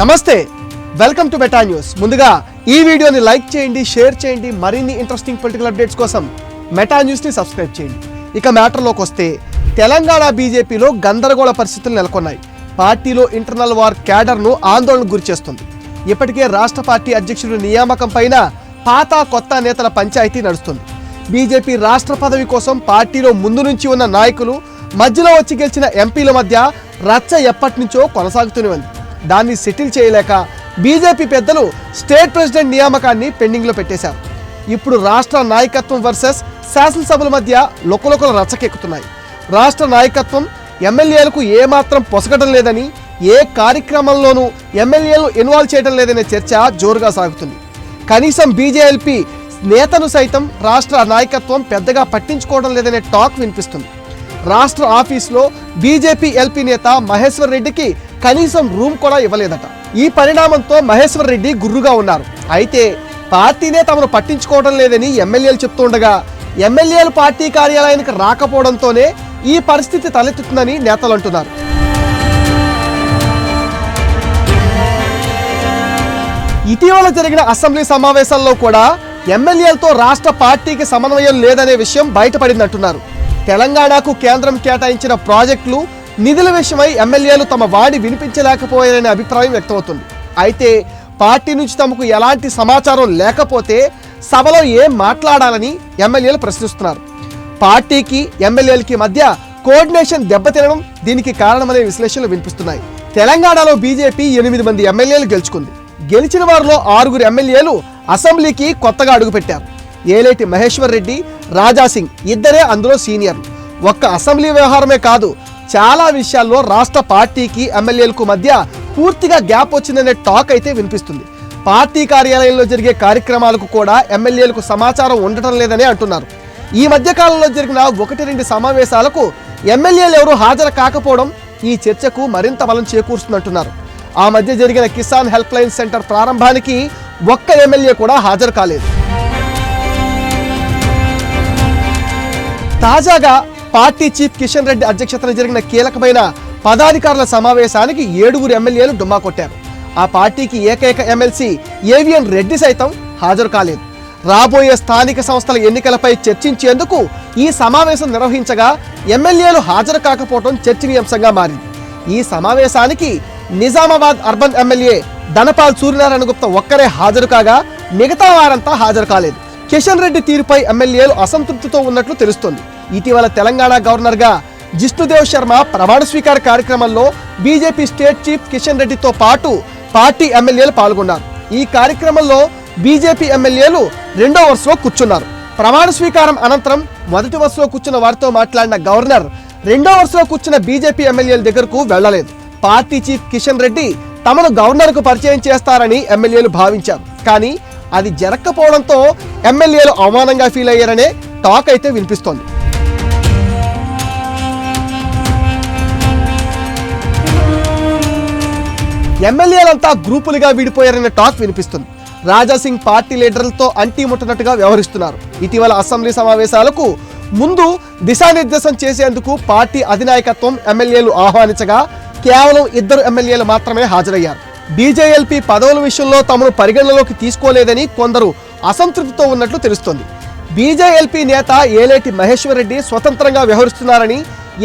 నమస్తే welcome to beta news. ముందుగా ఈ వీడియోని లైక్ చేయండి షేర్ చేయండి మరిన్ని ఇంట్రెస్టింగ్ పొలిటికల్ అప్డేట్స్ కోసం మెటా న్యూస్ని సబ్స్క్రైబ్ చేయండి. ఇక మ్యాటర్లోకి వస్తే తెలంగాణ బీజేపీలో గందరగోళ పరిస్థితులు నెలకొన్నాయి. పార్టీలో ఇంటర్నల్ వార్ క్యాడర్ను ఆందోళనకు గురిచేస్తుంది ఇప్పటికే రాష్ట్ర పార్టీ అధ్యక్షుడి నియామకం పైన పాత కొత్త నేతల పంచాయతీ నడుస్తుంది. బీజేపీ రాష్ట్ర పదవి కోసం పార్టీలో ముందు నుంచి ఉన్న నాయకులు మధ్యలో వచ్చి గెలిచిన ఎంపీల మధ్య రచ్చ ఎప్పటి నుంచో కొనసాగుతూనే ఉంది. దాన్ని సెటిల్ చేయలేక బీజేపీ పెద్దలు స్టేట్ ప్రెసిడెంట్ నియామకాన్ని పెండింగ్లో పెట్టేశారు. ఇప్పుడు రాష్ట్ర నాయకత్వం వర్సెస్ శాసనసభల మధ్య లొకలొకలు రచ్చకెక్కుతున్నాయి. రాష్ట్ర నాయకత్వం ఎమ్మెల్యేలకు ఏమాత్రం పొసగడం లేదని ఏ కార్యక్రమంలోనూ ఎమ్మెల్యేలు ఇన్వాల్వ్ చేయడం లేదనే చర్చ జోరుగా సాగుతుంది. కనీసం బీజేఎల్పీ నేతను సైతం రాష్ట్ర నాయకత్వం పెద్దగా పట్టించుకోవడం లేదనే టాక్ వినిపిస్తుంది. రాష్ట్ర ఆఫీస్లో బీజేపీ ఎల్పీ నేత మహేశ్వర్ రెడ్డికి కనీసం రూమ్ కూడా ఇవ్వలేదట. ఈ పరిణామంతో మహేశ్వర్ రెడ్డి గుర్రుగా ఉన్నారు. అయితే పార్టీనే తమను పట్టించుకోవడం లేదని ఎమ్మెల్యేలు చెప్తుండగా ఎమ్మెల్యేలు పార్టీ కార్యాలయానికి రాకపోవడంతోనే ఈ పరిస్థితి తలెత్తుతుందని నేతలు అంటున్నారు. ఇటీవల జరిగిన అసెంబ్లీ సమావేశాల్లో కూడా ఎమ్మెల్యేలతో రాష్ట్ర పార్టీకి సమన్వయం లేదనే విషయం బయటపడిందంటున్నారు. తెలంగాణకు కేంద్రం కేటాయించిన ప్రాజెక్టులు నిధుల విషయమై ఎమ్మెల్యేలు తమ వాడి వినిపించలేకపోయారనే అభిప్రాయం వ్యక్తమవుతుంది. అయితే పార్టీ నుంచి తమకు ఎలాంటి సమాచారం లేకపోతే సభలో ఏం మాట్లాడాలని ఎమ్మెల్యేలు ప్రశ్నిస్తున్నారు. పార్టీకి ఎమ్మెల్యేలకి మధ్య కోఆర్డినేషన్ దెబ్బతినడం దీనికి కారణమనే విశ్లేషణలు వినిపిస్తున్నాయి. తెలంగాణలో బీజేపీ ఎనిమిది మంది ఎమ్మెల్యేలు గెలుచుకుంది. గెలిచిన వారిలో ఆరుగురు ఎమ్మెల్యేలు అసెంబ్లీకి కొత్తగా అడుగుపెట్టారు ఏలేటి మహేశ్వర్ రెడ్డి రాజా సింగ్ ఇద్దరే అందులో సీనియర్లు. ఒక్క అసెంబ్లీ వ్యవహారమే కాదు చాలా విషయాల్లో రాష్ట్ర పార్టీకి ఎమ్మెల్యేలకు మధ్య పూర్తిగా గ్యాప్ వచ్చిందనే టాక్ అయితే వినిపిస్తుంది. పార్టీ కార్యాలయంలో జరిగే కార్యక్రమాలకు కూడా ఎమ్మెల్యేలకు సమాచారం ఉండటం లేదని అంటున్నారు. ఈ మధ్య కాలంలో జరిగిన ఒకటి రెండు సమావేశాలకు ఎమ్మెల్యేలు ఎవరు హాజరు కాకపోవడం ఈ చర్చకు మరింత బలం చేకూరుస్తుందంటున్నారు. ఆ మధ్య జరిగిన కిసాన్ హెల్ప్ లైన్ సెంటర్ ప్రారంభానికి ఒక్క ఎమ్మెల్యే కూడా హాజరు కాలేదు. తాజాగా పార్టీ చీఫ్ కిషన్ రెడ్డి అధ్యక్షతన జరిగిన కీలకమైన పదాధికారుల సమావేశానికి ఏడుగురు ఎమ్మెల్యేలు డుమ్మా కొట్టారు. ఆ పార్టీకి ఏకైక ఎమ్మెల్సీ ఏవిఎన్ రెడ్డి సైతం హాజరు కాలేదు. రాబోయే స్థానిక సంస్థల ఎన్నికలపై చర్చించేందుకు ఈ సమావేశం నిర్వహించగా ఎమ్మెల్యేలు హాజరు కాకపోవడం చర్చనీయాంశంగా మారింది. ఈ సమావేశానికి నిజామాబాద్ అర్బన్ ఎమ్మెల్యే ధనపాల్ సూర్యనారాయణ గుప్తా ఒక్కరే హాజరు కాగా మిగతా వారంతా హాజరు కాలేదు. కిషన్ రెడ్డి తీరుపై ఎమ్మెల్యేలు అసంతృప్తితో ఉన్నట్లు తెలుస్తోంది. ఇటీవల తెలంగాణ గవర్నర్గా జిష్ణుదేవ్ శర్మ ప్రమాణ స్వీకార కార్యక్రమంలో బీజేపీ స్టేట్ చీఫ్ కిషన్ రెడ్డితో పాటు పార్టీ ఎమ్మెల్యేలు పాల్గొన్నారు. ఈ కార్యక్రమంలో బీజేపీ ఎమ్మెల్యేలు రెండో వరుసలో కూర్చున్నారు. ప్రమాణ స్వీకారం అనంతరం మొదటి వరుసలో కూర్చున్న వారితో మాట్లాడిన గవర్నర్ రెండో వరుసలో కూర్చున్న బీజేపీ ఎమ్మెల్యేల దగ్గరకు వెళ్ళలేదు పార్టీ చీఫ్ కిషన్ రెడ్డి తమను గవర్నర్కు పరిచయం చేస్తారని ఎమ్మెల్యేలు భావించారు. కానీ అది జరగకపోవడంతో ఎమ్మెల్యేలు అవమానంగా ఫీల్ అయ్యారనే టాక్ అయితే వినిపిస్తోంది. ఎమ్మెల్యేలంతా గ్రూపులుగా విడిపోయారనే టాక్ వినిపిస్తుంది. రాజాసింగ్ పార్టీ లీడర్లతో అంటీ ముట్టనట్టుగా వ్యవహరిస్తున్నారు. ఇటీవల అసెంబ్లీ సమావేశాలకు ముందు దిశానిర్దేశం చేసేందుకు పార్టీ అధినాయకత్వం ఎమ్మెల్యేలు ఆహ్వానించగా కేవలం ఇద్దరు ఎమ్మెల్యేలు మాత్రమే హాజరయ్యారు. బీజేఎల్పీ పదవుల విషయంలో తమను పరిగణనలోకి తీసుకోలేదని కొందరు అసంతృప్తితో ఉన్నట్లు తెలుస్తోంది. బీజేఎల్పీ నేత ఏలేటి మహేశ్వర్ రెడ్డి స్వతంత్రంగా వ్యవహరిస్తున్నారని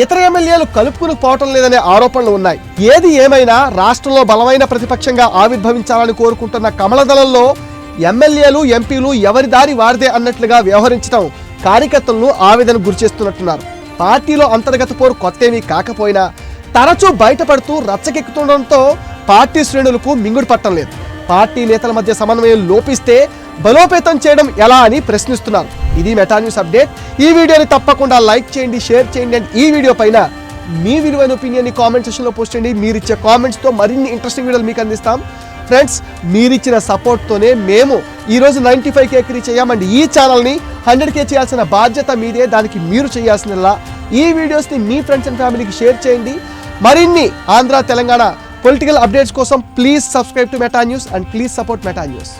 ఇతర ఎమ్మెల్యేలు కలుపుకుని పోవటం లేదనే ఆరోపణలు ఉన్నాయి. ఏది ఏమైనా రాష్ట్రంలో బలమైన ప్రతిపక్షంగా ఆవిర్భవించాలని కోరుకుంటున్న కమలదళంలో ఎమ్మెల్యేలు ఎంపీలు ఎవరి దారి వారిదే అన్నట్లుగా వ్యవహరించడం కార్యకర్తలను ఆవేదన గురిచేస్తున్నట్టున్నారు. పార్టీలో అంతర్గత పోరు కొత్తేమీ కాకపోయినా తరచూ బయటపడుతూ రచ్చకెక్కుతుండడంతో పార్టీ శ్రేణులకు మింగుడు పట్టం లేదు. పార్టీ నేతల మధ్య సమన్వయం లోపిస్తే బలోపేతం చేయడం ఎలా అని ప్రశ్నిస్తున్నారు. ఇది మెటా న్యూస్ అప్డేట్. ఈ వీడియోని తప్పకుండా లైక్ చేయండి షేర్ చేయండి అండ్ ఈ వీడియో పైన మీ విలువైన ఒపీనియన్ కామెంట్ సెక్షన్లో పోస్ట్ చేయండి. మీరు ఇచ్చే కామెంట్స్తో మరిన్ని ఇంట్రెస్టింగ్ వీడియోలు మీకు అందిస్తాం. ఫ్రెండ్స్ మీరిచ్చిన సపోర్ట్తోనే మేము ఈరోజు నైంటీ ఫైవ్ కేకి రీచ్ అయ్యామండి ఈ ఛానల్ని హండ్రెడ్ కే చేయాల్సిన బాధ్యత మీదే. దానికి మీరు చేయాల్సిన ఈ వీడియోస్ని మీ ఫ్రెండ్స్ అండ్ ఫ్యామిలీకి షేర్ చేయండి. మరిన్ని ఆంధ్ర తెలంగాణ పొలిటికల్ అప్డేట్స్ కోసం please subscribe to Meta news and please support Meta news